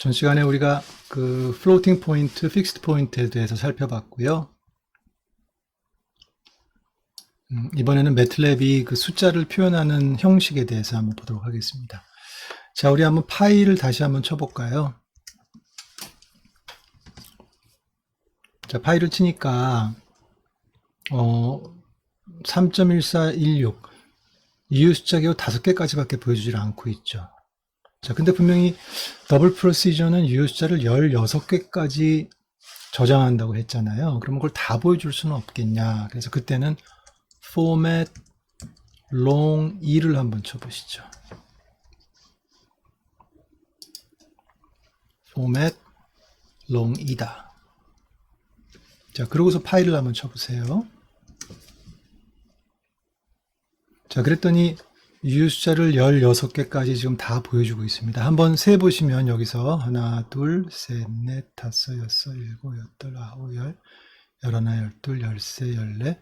전 시간에 우리가 그 플로팅 포인트, 픽스드 포인트에 대해서 살펴봤고요. 음, 이번에는 매틀랩이 그 숫자를 표현하는 형식에 대해서 한번 보도록 하겠습니다. 자, 우리 한번 파일을 다시 한번 쳐볼까요? 자, 파일을 치니까, 어, 3.1416, 이유 숫자 개요 다섯 개까지밖에 보여주질 않고 있죠. 자, 근데 분명히 더블 프로시저는 유효 숫자를 16개까지 저장한다고 했잖아요. 그럼 그걸 다 보여줄 수는 없겠냐. 그래서 그때는 format long 2를 한번 쳐보시죠. format long 2다. 자, 그러고서 파일을 한번 쳐보세요. 자, 그랬더니 유효 숫자를 16개까지 지금 다 보여주고 있습니다. 한번 세 보시면 여기서 하나, 둘, 셋, 넷, 다섯, 여섯, 일곱, 여덟, 아홉, 열, 열하나, 열둘, 열세, 열네,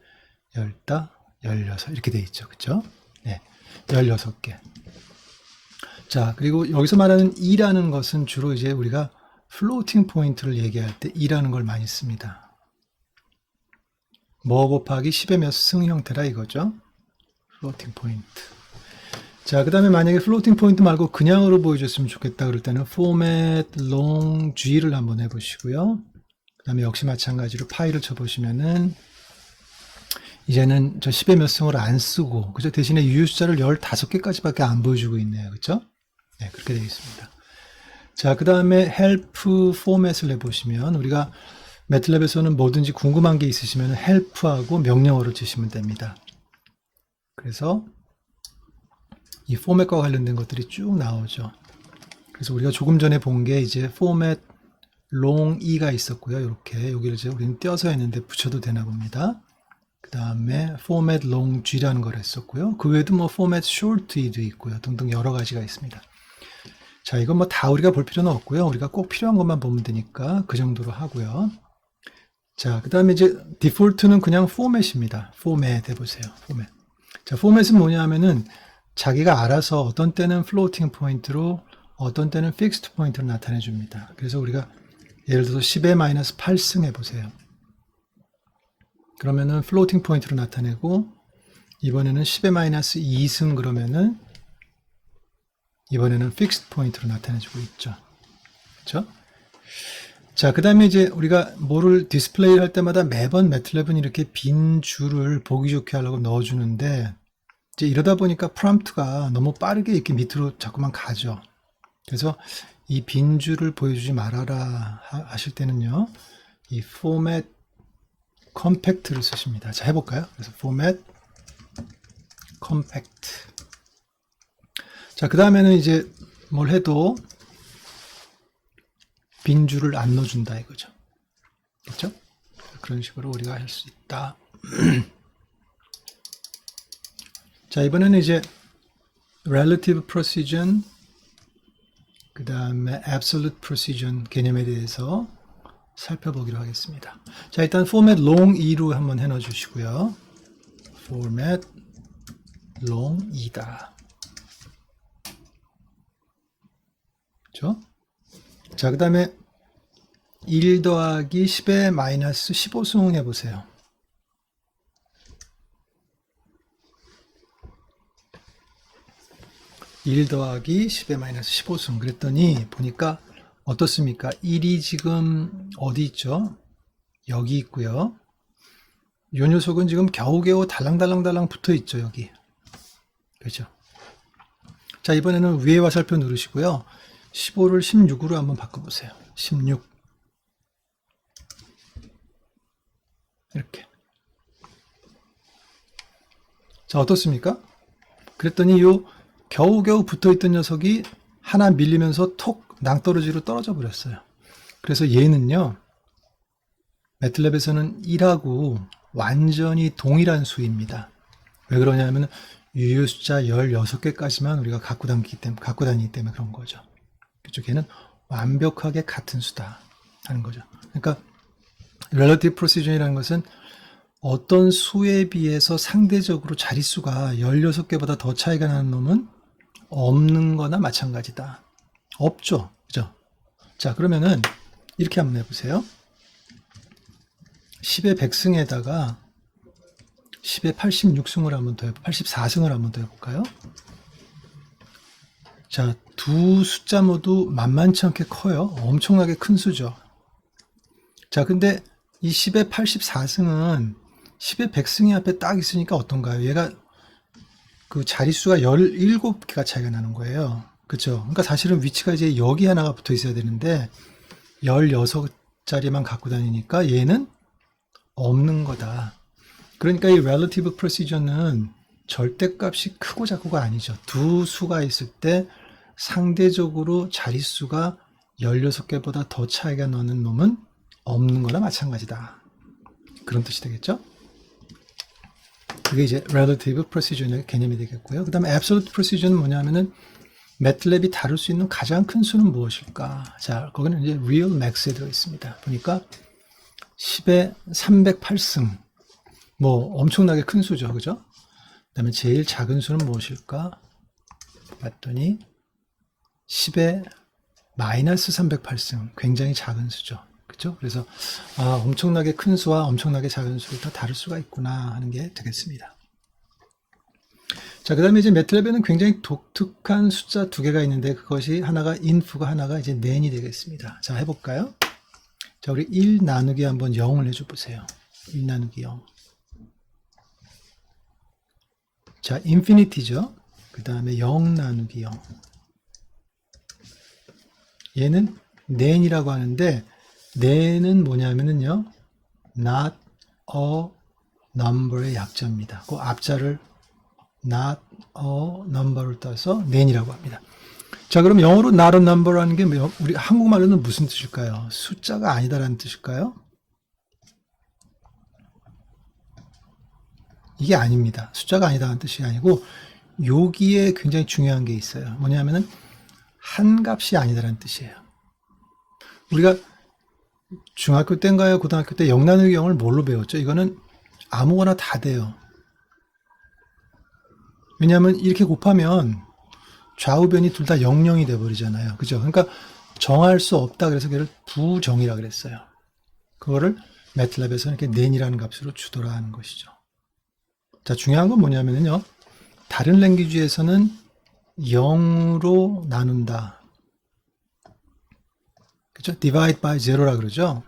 열다, 열여섯 이렇게 돼 있죠. 그쵸? 네. 16개. 자, 그리고 여기서 말하는 2라는 것은 주로 이제 우리가 플로팅 포인트를 얘기할 때 2라는 걸 많이 씁니다. 뭐 곱하기 10의 몇 승 형태라 이거죠. 플로팅 포인트. 자, 그 다음에 만약에 플로팅 포인트 말고 그냥으로 보여줬으면 좋겠다 그럴 때는 format long g를 한번 해보시고요. 그 다음에 역시 마찬가지로 파일을 쳐보시면은 이제는 저 10의 몇 승을 안 쓰고 그죠? 대신에 유효 숫자를 15개까지밖에 안 보여주고 있네요. 그죠? 네, 그렇게 되어 있습니다. 자, 그 다음에 help format을 해보시면 우리가 매틀랩에서는 뭐든지 궁금한 게 있으시면 help하고 명령어를 주시면 됩니다. 그래서 이 포맷과 관련된 것들이 쭉 나오죠. 그래서 우리가 조금 전에 본 게 이제 포맷 long e가 있었고요. 이렇게 여기를 이제 우리는 띄어서 했는데 붙여도 되나 봅니다. 그 다음에 format long g라는 걸 했었고요. 그 외에도 뭐 format short e도 있고요. 등등 여러 가지가 있습니다. 자, 이건 뭐 다 우리가 볼 필요는 없고요. 우리가 꼭 필요한 것만 보면 되니까 그 정도로 하고요. 자, 그 다음에 이제 디폴트는 그냥 format입니다. format 해보세요. format. 자, format은 뭐냐 하면은 자기가 알아서 어떤 때는 플로팅 포인트로 어떤 때는 픽스트 포인트로 나타내 줍니다. 그래서 우리가 예를 들어서 10의 마이너스 8승 해보세요. 그러면은 플로팅 포인트로 나타내고 이번에는 10의 마이너스 2승 그러면은 이번에는 픽스트 포인트로 나타내 주고 있죠. 그렇죠? 자, 그 다음에 이제 우리가 뭐를 디스플레이 할 때마다 매번 매틀랩은 이렇게 빈 줄을 보기 좋게 하려고 넣어주는데 이제 이러다 보니까 프롬프트가 너무 빠르게 이렇게 밑으로 자꾸만 가죠. 그래서 이 빈 줄을 보여주지 말아라 하실 때는요, 이 format compact를 쓰십니다. 자, 해볼까요? 그래서 format compact. 자, 그 다음에는 이제 뭘 해도 빈 줄을 안 넣어준다 이거죠. 그렇죠? 그런 식으로 우리가 할 수 있다. 자, 이번에는 이제 relative precision, 그 다음에 absolute precision 개념에 대해서 살펴보기로 하겠습니다. 자, 일단 format long 2로 한번 해넣어 주시고요. format long 2다. 그죠? 자, 그 다음에 1 더하기 10의 마이너스 15승 해보세요. 일 더하기 10의 마이너스 15승 그랬더니 보니까 어떻습니까? 1이 지금 어디 있죠? 여기 있고요. 이 녀석은 지금 겨우겨우 달랑달랑달랑 붙어 있죠, 여기. 그죠? 자, 이번에는 위에 화살표 누르시고요. 15를 16으로 한번 바꿔보세요. 16. 이렇게. 자, 어떻습니까? 그랬더니 요 겨우겨우 붙어 있던 녀석이 하나 밀리면서 톡 낭떠러지로 떨어져 버렸어요. 그래서 얘는요, 매틀랩에서는 1하고 완전히 동일한 수입니다. 왜 그러냐면 유효 숫자 16개까지만 우리가 갖고 다니기 때문에, 갖고 다니기 때문에 그런 거죠. 그렇죠. 걔는 완벽하게 같은 수다 하는 거죠. 그러니까 relative precision이라는 것은 어떤 수에 비해서 상대적으로 자릿수가 16개보다 더 차이가 나는 놈은 없는 거나 마찬가지다. 없죠. 그죠? 자, 그러면은 이렇게 한번 해보세요. 10의 100승에다가 10의 86승을 한번 더 해볼까요? 84승을 한번 더 해볼까요? 자, 두 숫자 모두 만만치 않게 커요. 엄청나게 큰 수죠. 자, 근데 이 10의 84승은 10의 100승이 앞에 딱 있으니까 어떤가요? 얘가 그 자릿수가 17개가 차이가 나는 거예요. 그쵸? 그러니까 사실은 위치가 이제 여기 하나가 붙어 있어야 되는데 16자리만 갖고 다니니까 얘는 없는 거다. 그러니까 이 relative precision은 절대값이 크고 작고가 아니죠. 두 수가 있을 때 상대적으로 자릿수가 16개보다 더 차이가 나는 놈은 없는 거나 마찬가지다. 그런 뜻이 되겠죠? 그게 이제 relative precision의 개념이 되겠고요. 그 다음에 absolute precision은 뭐냐면은 매틀랩이 다룰 수 있는 가장 큰 수는 무엇일까? 자, 거기는 이제 real max에 들어 있습니다. 보니까 10의 308승. 뭐 엄청나게 큰 수죠. 그죠? 그 다음에 제일 작은 수는 무엇일까? 봤더니 10의 마이너스 308승. 굉장히 작은 수죠. 그죠? 그래서 아, 엄청나게 큰 수와 엄청나게 작은 수를 다 다룰 수가 있구나 하는 게 되겠습니다. 자, 그 다음에 이제 매트랩에는 굉장히 독특한 숫자 두 개가 있는데 그것이 하나가 inf가 하나가 이제 nan이 되겠습니다. 자, 해볼까요? 자, 우리 1 나누기 한번 0을 해줘 보세요. 1 나누기 0. 자, infinity죠. 그 다음에 0 나누기 0. 얘는 nan이라고 하는데 nan은 뭐냐면은요. not a number의 약자입니다. 그 앞자를 not a number를 따서 nan이라고 합니다. 자, 그럼 영어로 not a number라는 게 뭐- 우리 한국말로는 무슨 뜻일까요? 숫자가 아니다라는 뜻일까요? 이게 아닙니다. 숫자가 아니다라는 뜻이 아니고 여기에 굉장히 중요한 게 있어요. 뭐냐면은 한 값이 아니다라는 뜻이에요. 우리가 중학교 때인가요? 고등학교 때 영을 뭘로 배웠죠? 이거는 아무거나 다 돼요. 왜냐하면 이렇게 곱하면 좌우변이 둘다 00이 돼버리잖아요. 그죠? 그러니까 정할 수 없다 그래서 걔를 부정이라 그랬어요. 그거를 매틀랩에서는 이렇게 nen이라는 값으로 주더라 하는 것이죠. 자, 중요한 건 뭐냐면요. 다른 랭귀지에서는 0으로 나눈다. 그죠? divide by zero라 그러죠?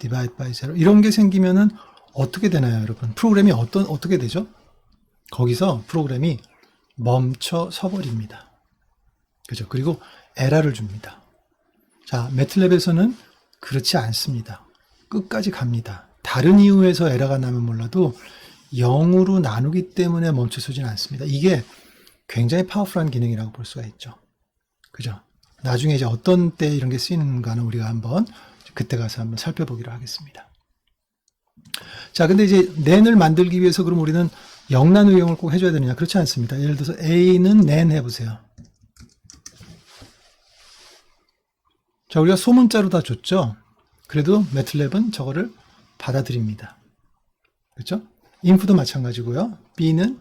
divide by zero. 이런 게 생기면은 어떻게 되나요, 여러분? 프로그램이 어떤, 어떻게 되죠? 거기서 프로그램이 멈춰 서버립니다. 그죠? 그리고 에러를 줍니다. 자, 매틀랩에서는 그렇지 않습니다. 끝까지 갑니다. 다른 이유에서 에러가 나면 몰라도 0으로 나누기 때문에 멈춰서지는 않습니다. 이게 굉장히 파워풀한 기능이라고 볼 수가 있죠. 그죠? 나중에 이제 어떤 때 이런 게 쓰이는가는 우리가 한번 그때 가서 한번 살펴보기로 하겠습니다. 자, 근데 이제 nen을 만들기 위해서 그럼 우리는 영난 의용을 꼭 해줘야 되느냐? 그렇지 않습니다. 예를 들어서 a는 nen 해보세요. 자, 우리가 소문자로 다 줬죠? 그래도 매틀랩은 저거를 받아들입니다. 그렇죠? inf도 마찬가지고요. b는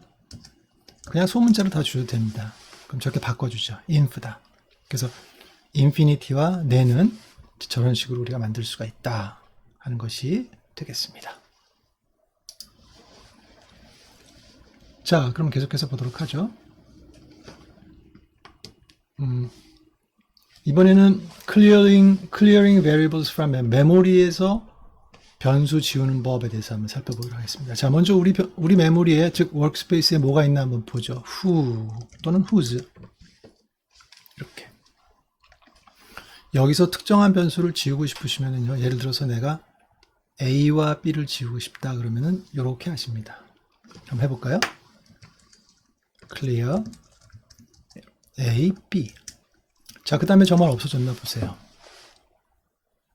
그냥 소문자로 다 줘도 됩니다. 그럼 저렇게 바꿔주죠. inf다. 그래서 infinity와 nen은 저런 식으로 우리가 만들 수가 있다 하는 것이 되겠습니다. 자, 그럼 계속해서 보도록 하죠. 음, 이번에는 clearing, clearing variables from 메모리에서 변수 지우는 법에 대해서 한번 살펴보도록 하겠습니다. 자, 먼저 우리, 벼- 우리 메모리에, 즉, 워크스페이스에 뭐가 있나 한번 보죠. who 또는 whose. 이렇게. 여기서 특정한 변수를 지우고 싶으시면은요, 예를 들어서 내가 A와 B를 지우고 싶다 그러면은 이렇게 하십니다. 한번 해볼까요? clear A, B. 자, 그 다음에 저 말 없어졌나 보세요.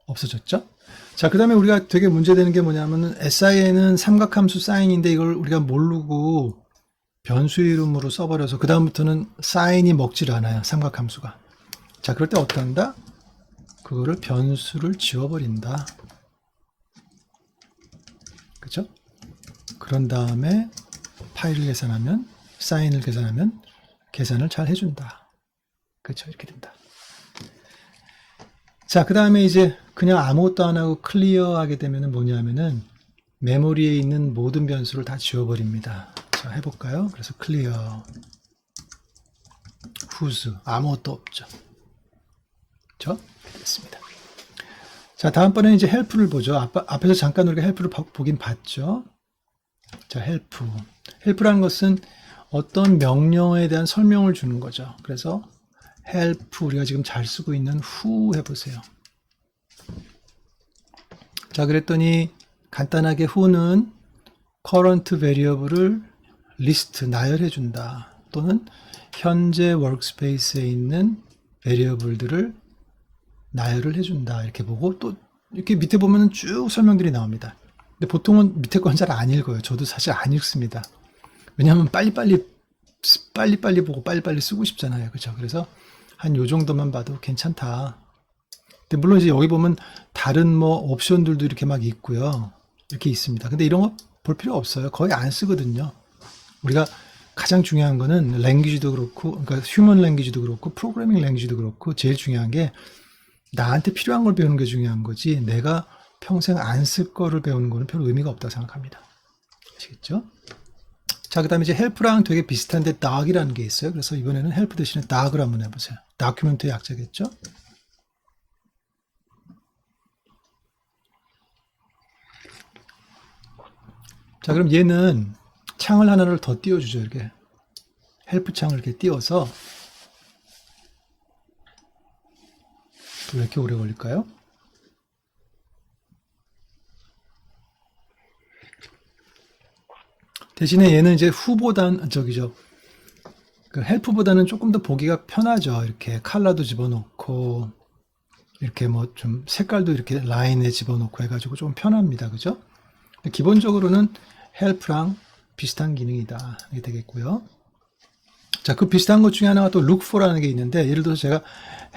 없어졌죠? 자, 그 다음에 우리가 되게 문제되는 게 뭐냐면은 SIN은 삼각함수 사인인데 이걸 우리가 모르고 변수 이름으로 써버려서 그 다음부터는 사인이 먹질 않아요. 삼각함수가. 자, 그럴 때 어떤다? 그거를 변수를 지워버린다. 그죠? 그런 다음에 파일을 계산하면, 사인을 계산하면 계산을 잘 해준다. 그렇죠? 이렇게 된다. 자, 그 다음에 이제 그냥 아무것도 안 하고 클리어 하게 되면은 뭐냐면은 메모리에 있는 모든 변수를 다 지워버립니다. 자, 해볼까요? 그래서 클리어. 후즈. 아무것도 없죠. 그죠? 됐습니다. 자, 다음번에 이제 헬프를 보죠. 앞, 앞에서 잠깐 우리가 헬프를 봐- 보긴 봤죠. 자, 헬프. 헬프라는 것은 어떤 명령에 대한 설명을 주는 거죠. 그래서 help 우리가 지금 잘 쓰고 있는 who 해보세요. 자, 그랬더니 간단하게 who는 current variable을 리스트 나열해 준다. 또는 현재 workspace에 있는 variable들을 나열을 해 준다. 이렇게 보고 또 이렇게 밑에 보면은 쭉 설명들이 나옵니다. 근데 보통은 밑에 건 잘 안 읽어요. 저도 사실 안 읽습니다. 왜냐하면 빨리 빨리 빨리 빨리 보고 빨리빨리 쓰고 싶잖아요. 그렇죠? 그래서 한 요 정도만 봐도 괜찮다. 근데 물론 이제 여기 보면 다른 뭐 옵션들도 이렇게 막 있고요. 이렇게 있습니다. 근데 이런 거 볼 필요 없어요. 거의 안 쓰거든요. 우리가 가장 중요한 거는 랭귀지도 그렇고 그러니까 휴먼 랭귀지도 그렇고 프로그래밍 랭귀지도 그렇고 제일 중요한 게 나한테 필요한 걸 배우는 게 중요한 거지 내가 평생 안 쓸 거를 배우는 거는 별 의미가 없다고 생각합니다. 아시겠죠? 자, 그 다음에 이제 헬프랑 되게 비슷한데 dog이라는 게 있어요. 그래서 이번에는 헬프 대신에 dog을 한번 해보세요. 다큐멘트의 약자겠죠? 자, 그럼 얘는 창을 하나를 더 띄워주죠. 이렇게. 헬프 창을 이렇게 띄워서 왜 이렇게 오래 걸릴까요? 대신에 얘는 이제 후보단 저기죠. 그 헬프보다는 조금 더 보기가 편하죠. 이렇게 칼라도 집어넣고 이렇게 뭐 좀 색깔도 이렇게 라인에 집어넣고 해가지고 좀 편합니다. 그죠? 기본적으로는 헬프랑 비슷한 기능이다. 이게 되겠고요. 자, 그 비슷한 것 중에 하나가 또 look for라는 게 있는데 예를 들어서 제가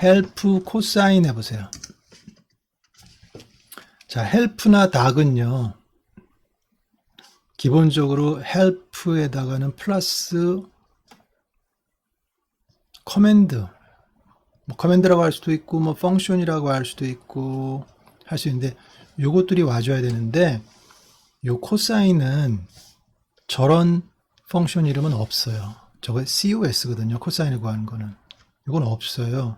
help 코사인 해보세요. 자, help나 dog은요. 기본적으로 help에다가는 플러스 커맨드 뭐 커맨드라고 할 수도 있고 뭐 펑션이라고 할 수도 있고 할 수 있는데 요것들이 와줘야 되는데 요 코사인은 저런 펑션 이름은 없어요. 저거 COS거든요. 코사인을 구하는 거는. 이건 없어요.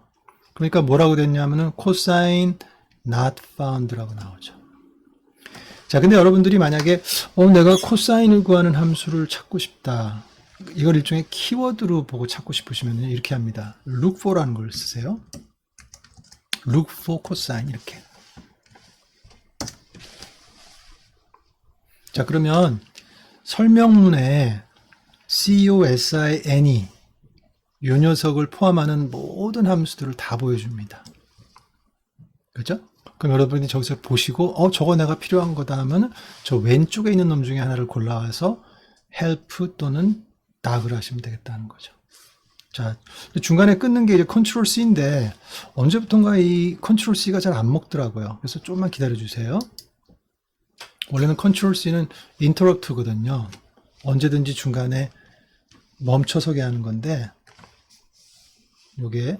그러니까 뭐라고 됐냐면은 코사인 not found라고 나오죠. 자, 근데 여러분들이 만약에 어 내가 코사인을 구하는 함수를 찾고 싶다. 이걸 일종의 키워드로 보고 찾고 싶으시면 이렇게 합니다. look for라는 걸 쓰세요. look for cosine 이렇게. 자, 그러면 설명문에 COSIN이 요 녀석을 포함하는 모든 함수들을 다 보여줍니다. 그죠? 그럼 여러분이 저기서 보시고, 어, 저거 내가 필요한 거다 하면 저 왼쪽에 있는 놈 중에 하나를 골라와서 help 또는 dog을 하시면 되겠다는 거죠. 자, 중간에 끊는 게 이제 컨트롤 C인데 언제부턴가 이 컨트롤 C가 잘 안 먹더라고요. 그래서 조금만 기다려 주세요. 원래는 컨트롤 C는 인터럽트거든요. 언제든지 중간에 멈춰서게 하는 건데 요게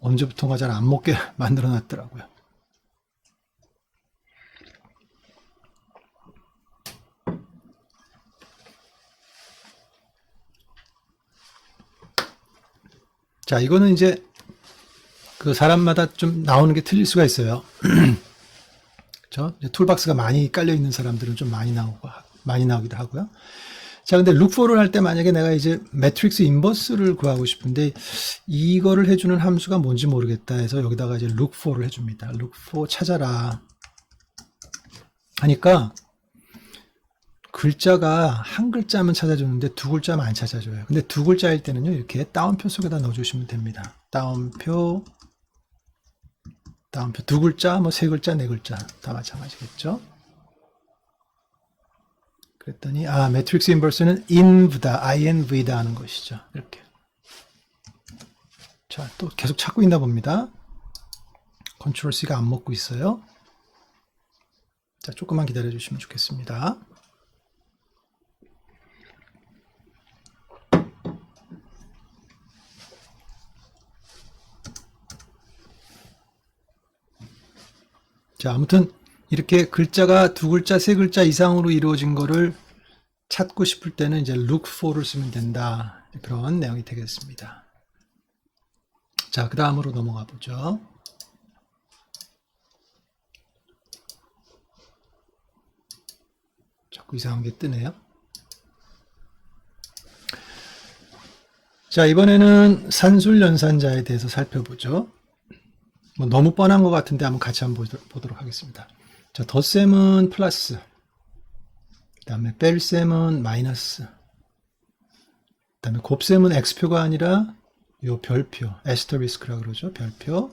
언제부턴가 잘 안 먹게 만들어 놨더라고요. 자, 이거는 이제 그 사람마다 좀 나오는 게 틀릴 수가 있어요. 그렇죠? 이제 툴박스가 많이 깔려 있는 사람들은 좀 많이 나오고 하- 많이 나오기도 하고요. 자, 근데 룩포를 할 때 만약에 내가 이제 매트릭스 인버스를 구하고 싶은데 이거를 해주는 함수가 뭔지 모르겠다 해서 여기다가 이제 룩포를 해줍니다. 룩포 찾아라 하니까 글자가 한 글자만 찾아주는데 두 글자만 안 찾아줘요. 근데 두 글자일 때는요 이렇게 따옴표 속에다 넣어주시면 됩니다. 따옴표 다음표 두 글자, 뭐 세 글자, 네 글자 다 마찬가지겠죠. 그랬더니 아 매트릭스 인버스는 inv다, inv다 하는 것이죠. 이렇게. 자, 또 계속 찾고 있나 봅니다. 컨트롤 C가 안 먹고 있어요. 자, 조금만 기다려 주시면 좋겠습니다. 자, 아무튼 이렇게 글자가 두 글자, 세 글자 이상으로 이루어진 거를 찾고 싶을 때는 이제 look for를 쓰면 된다. 그런 내용이 되겠습니다. 자, 그 다음으로 넘어가 보죠. 자꾸 이상한 게 뜨네요. 자, 이번에는 산술연산자에 대해서 살펴보죠. 뭐 너무 뻔한 것 같은데 한번 같이 한번 보도- 보도록 하겠습니다. 자, 덧셈은 플러스, 그 다음에 뺄셈은 마이너스, 그 다음에 곱셈은 x표가 아니라 요 별표, 에스터리스크라 그러죠. 별표.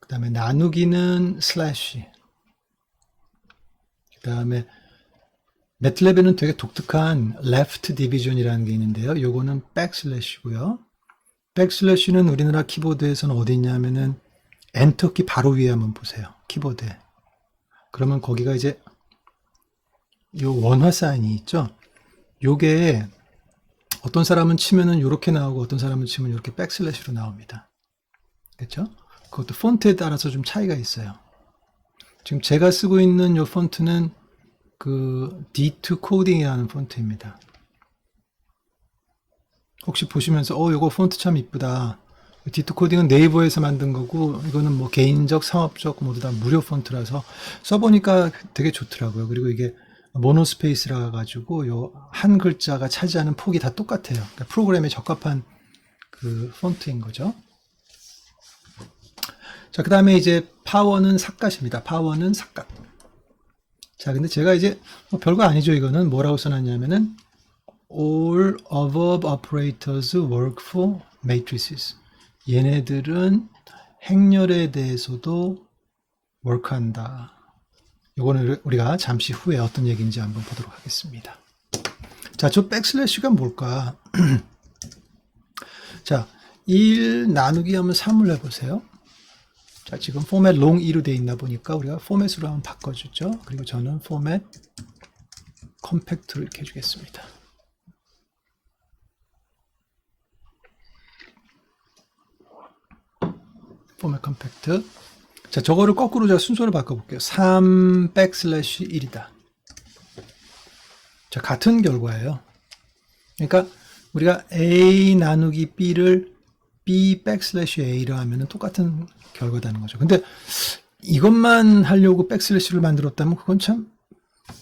그 다음에 나누기는 슬래시. 그 다음에 매틀랩에는 되게 독특한 left division이라는 게 있는데요. 요거는 백슬래시고요. 백슬래시는 우리나라 키보드에서는 어디 있냐면은 엔터키 바로 위에 한번 보세요. 키보드에. 그러면 거기가 이제 요 원화 사인이 있죠. 요게 어떤 사람은 치면은 이렇게 나오고 어떤 사람은 치면 이렇게 백슬래시로 나옵니다. 그렇죠? 그것도 폰트에 따라서 좀 차이가 있어요. 지금 제가 쓰고 있는 요 폰트는 그 D2 코딩이라는 폰트입니다. 혹시 보시면서 어 요거 폰트 참 이쁘다. D2 코딩은 네이버에서 만든 거고 이거는 뭐 개인적, 상업적 모두 다 무료 폰트라서 써보니까 되게 좋더라고요. 그리고 이게 모노스페이스라 가지고 요 한 글자가 차지하는 폭이 다 똑같아요. 그러니까 프로그램에 적합한 그 폰트인 거죠. 자, 그 다음에 이제 파워는 삭갓입니다. 파워는 삭갓. 자, 근데 제가 이제 뭐 별거 아니죠. 이거는 뭐라고 써놨냐면은 all above operators work for matrices. 얘네들은 행렬에 대해서도 work한다. 이거는 우리가 잠시 후에 어떤 얘기인지 한번 보도록 하겠습니다. 자, 저 백슬래시가 뭘까? 자, 1 나누기 하면 3을 해보세요. 자, 지금 포맷 롱 2로 되어 있나 보니까 우리가 포맷으로 한번 바꿔주죠. 그리고 저는 포맷 컴팩트로 이렇게 해주겠습니다. 포맷 컴팩트. 자, 저거를 거꾸로 제가 순서를 바꿔볼게요. 3 백슬래시 1이다. 자, 같은 결과예요. 그러니까 우리가 A 나누기 B를 B 백슬래시 A로 하면은 똑같은 결과다는 거죠. 근데 이것만 하려고 백슬래시를 만들었다면 그건 참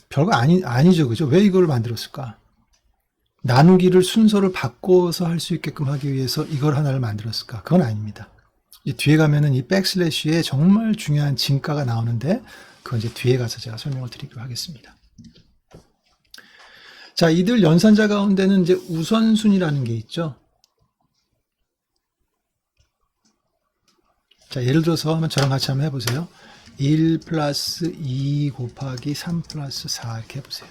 별거 아니, 아니죠. 그죠? 왜 이걸 만들었을까? 나누기를 순서를 바꿔서 할 수 있게끔 하기 위해서 이걸 하나를 만들었을까? 그건 아닙니다. 이제 뒤에 가면은 이 백슬래시에 정말 중요한 진가가 나오는데 그건 이제 뒤에 가서 제가 설명을 드리기로 하겠습니다. 자, 이들 연산자 가운데는 이제 우선순위라는 게 있죠. 자, 예를 들어서 한번 저랑 같이 한번 해보세요. 1 플러스 2 곱하기 3 플러스 4 이렇게 해보세요.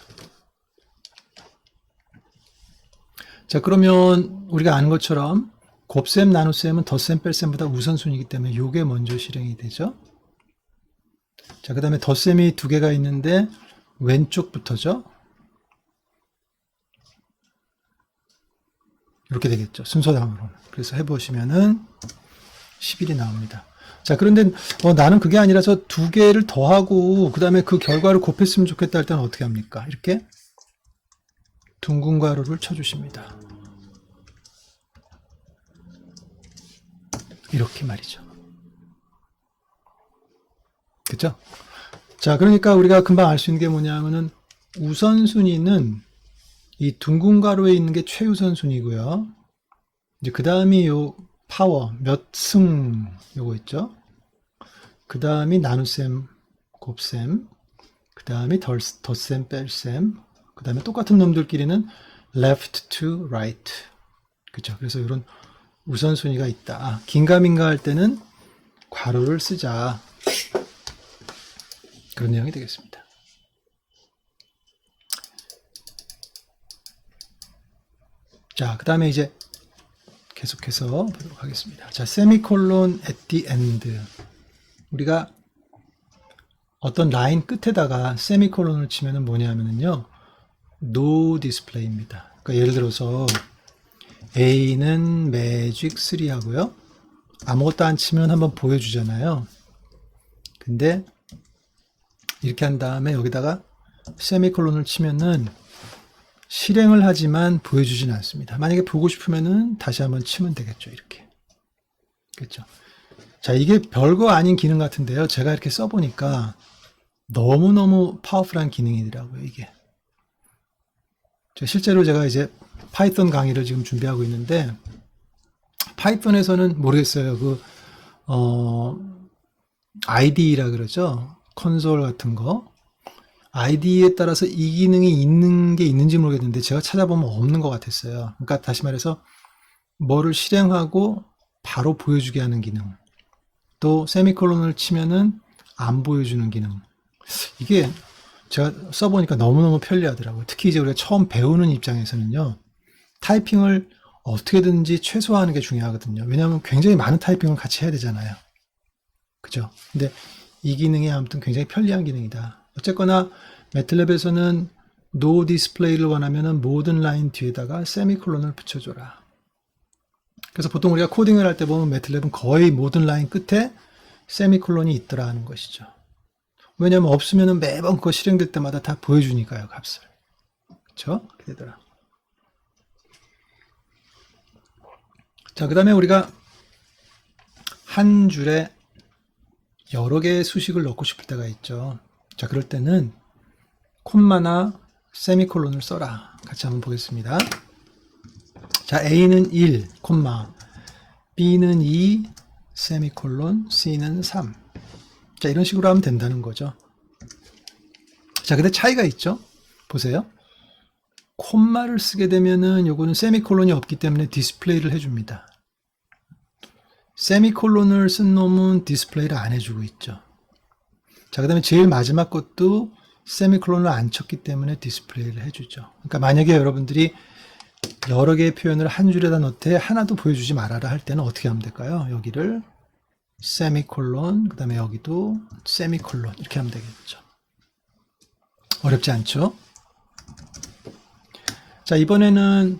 자, 그러면 우리가 아는 것처럼 곱셈, 나눗셈은 덧셈, 뺄셈보다 우선순위이기 때문에 요게 먼저 실행이 되죠. 자, 그 다음에 덧셈이 두 개가 있는데 왼쪽부터죠. 이렇게 되겠죠. 순서상으로는. 그래서 해보시면은 11이 나옵니다. 자, 그런데 어, 나는 그게 아니라 저두 개를 더하고 그 다음에 그 결과를 곱했으면 좋겠다 할 때는 어떻게 합니까? 이렇게 둥근 가루를 쳐주십니다. 이렇게 말이죠. 그죠? 자, 그러니까 우리가 금방 알 수 있는 게 뭐냐면은 우선순위는 이 둥근 가루에 있는 게 최우선순위고요. 이제 그 다음이 요 파워, 몇 승, 요거 있죠. 그 다음이 나눗셈, 곱셈, 그 다음이 덧셈, 뺄셈, 그 다음에 똑같은 놈들끼리는 left to right. 그죠. 그래서 이런 우선순위가 있다. 긴가민가 할 때는 괄호를 쓰자. 그런 내용이 되겠습니다. 자, 그 다음에 이제 계속해서 보도록 하겠습니다. 자, 세미콜론 at the end. 우리가 어떤 라인 끝에다가 세미콜론을 치면은 뭐냐면요. no display입니다. 그러니까 예를 들어서 A는 매직 3 하고요. 아무것도 안 치면 한번 보여주잖아요. 근데 이렇게 한 다음에 여기다가 세미콜론을 치면은 실행을 하지만 보여주진 않습니다. 만약에 보고 싶으면은 다시 한번 치면 되겠죠. 이렇게. 그렇죠. 자, 이게 별거 아닌 기능 같은데요. 제가 이렇게 써보니까 너무너무 파워풀한 기능이더라고요, 이게. 저 실제로 제가 이제 파이썬 강의를 지금 준비하고 있는데, 파이썬에서는 모르겠어요. 그, 어, IDE라 그러죠. 콘솔 같은 거. ID에 따라서 이 기능이 있는 게 있는지 모르겠는데, 제가 찾아보면 없는 것 같았어요. 그러니까 다시 말해서, 뭐를 실행하고 바로 보여주게 하는 기능. 또 세미콜론을 치면은 안 보여주는 기능. 이게 제가 써보니까 너무너무 편리하더라고요. 특히 이제 우리가 처음 배우는 입장에서는요. 타이핑을 어떻게든지 최소화하는 게 중요하거든요. 왜냐하면 굉장히 많은 타이핑을 같이 해야 되잖아요. 그죠? 근데 이 기능이 아무튼 굉장히 편리한 기능이다. 어쨌거나 매틀랩에서는 노 디스플레이를 원하면은 모든 라인 뒤에다가 세미콜론을 붙여줘라. 그래서 보통 우리가 코딩을 할 때 보면 매틀랩은 거의 모든 라인 끝에 세미콜론이 있더라 하는 것이죠. 왜냐하면 없으면 매번 그거 실행될 때마다 다 보여주니까요, 값을. 그쵸? 그렇게 되더라. 자, 그 다음에 우리가 한 줄에 여러 개의 수식을 넣고 싶을 때가 있죠. 자, 그럴 때는 콤마나 세미콜론을 써라. 같이 한번 보겠습니다. 자, A는 1, 콤마, B는 2, 세미콜론, C는 3. 자, 이런 식으로 하면 된다는 거죠. 자, 근데 차이가 있죠? 보세요. 콤마를 쓰게 되면은 요거는 세미콜론이 없기 때문에 디스플레이를 해줍니다. 세미콜론을 쓴 놈은 디스플레이를 안 해주고 있죠. 자, 그 다음에 제일 마지막 것도 세미콜론을 안 쳤기 때문에 디스플레이를 해주죠. 그러니까 만약에 여러분들이 여러 개의 표현을 한 줄에다 넣되 하나도 보여주지 말아라 할 때는 어떻게 하면 될까요? 여기를 세미콜론, 그 다음에 여기도 세미콜론 이렇게 하면 되겠죠. 어렵지 않죠? 자, 이번에는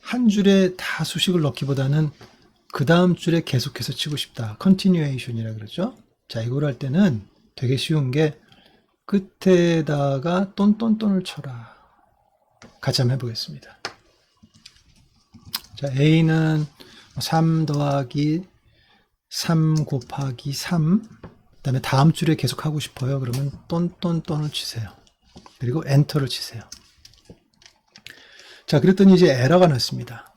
한 줄에 다 수식을 넣기보다는 그 다음 줄에 계속해서 치고 싶다. continuation이라 그러죠. 자, 이걸 할 때는 되게 쉬운 게 끝에다가 똔똔똔을 쳐라. 같이 한번 해보겠습니다. 자, A는 3 더하기 3 곱하기 3. 그 다음에 다음 줄에 계속 하고 싶어요. 그러면 똔똔똔을 치세요. 그리고 엔터를 치세요. 자, 그랬더니 이제 에러가 났습니다.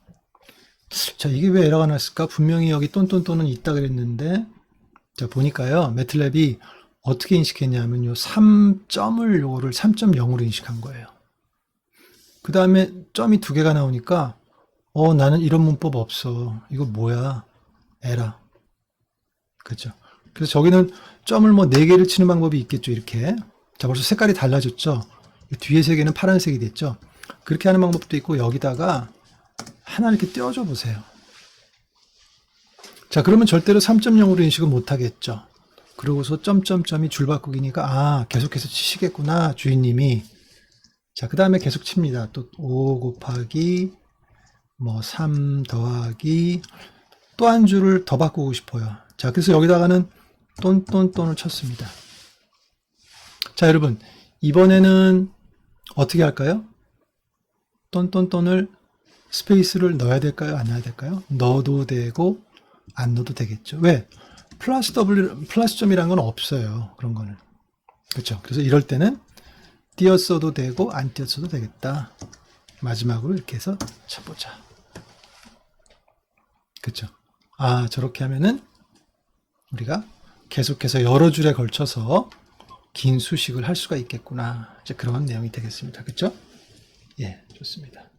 자, 이게 왜 에러가 났을까? 분명히 여기 똔똔똔은 있다 그랬는데, 자, 보니까요, 매틀랩이 어떻게 인식했냐면, 요 3점을 요거를 3.0으로 인식한 거예요. 그 다음에 점이 두 개가 나오니까, 어, 나는 이런 문법 없어. 이거 뭐야? 에라. 그죠? 그래서 저기는 점을 뭐네 개를 치는 방법이 있겠죠, 이렇게. 자, 벌써 색깔이 달라졌죠? 뒤에 세 개는 파란색이 됐죠? 그렇게 하는 방법도 있고, 여기다가 하나 이렇게 띄워줘 보세요. 자, 그러면 절대로 3.0으로 인식을 못 하겠죠. 그러고서 점점점이 줄바꾸기니까, 아, 계속해서 치시겠구나, 주인님이. 자, 그 다음에 계속 칩니다. 또 5 곱하기, 뭐, 3 더하기, 또 한 줄을 더 바꾸고 싶어요. 자, 그래서 여기다가는 똔똔똔을 쳤습니다. 자, 여러분, 이번에는 어떻게 할까요? 똔똔똔을 스페이스를 넣어야 될까요? 안 넣어야 될까요? 넣어도 되고, 안 넣어도 되겠죠. 왜? 플러스 W, 플러스 점이란 건 없어요. 그런 거는. 그렇죠. 그래서 이럴 때는 띄었어도 되고, 안 띄었어도 되겠다. 마지막으로 이렇게 해서 쳐보자. 그렇죠. 아, 저렇게 하면은 우리가 계속해서 여러 줄에 걸쳐서 긴 수식을 할 수가 있겠구나. 이제 그런 내용이 되겠습니다. 그렇죠? 예, 좋습니다.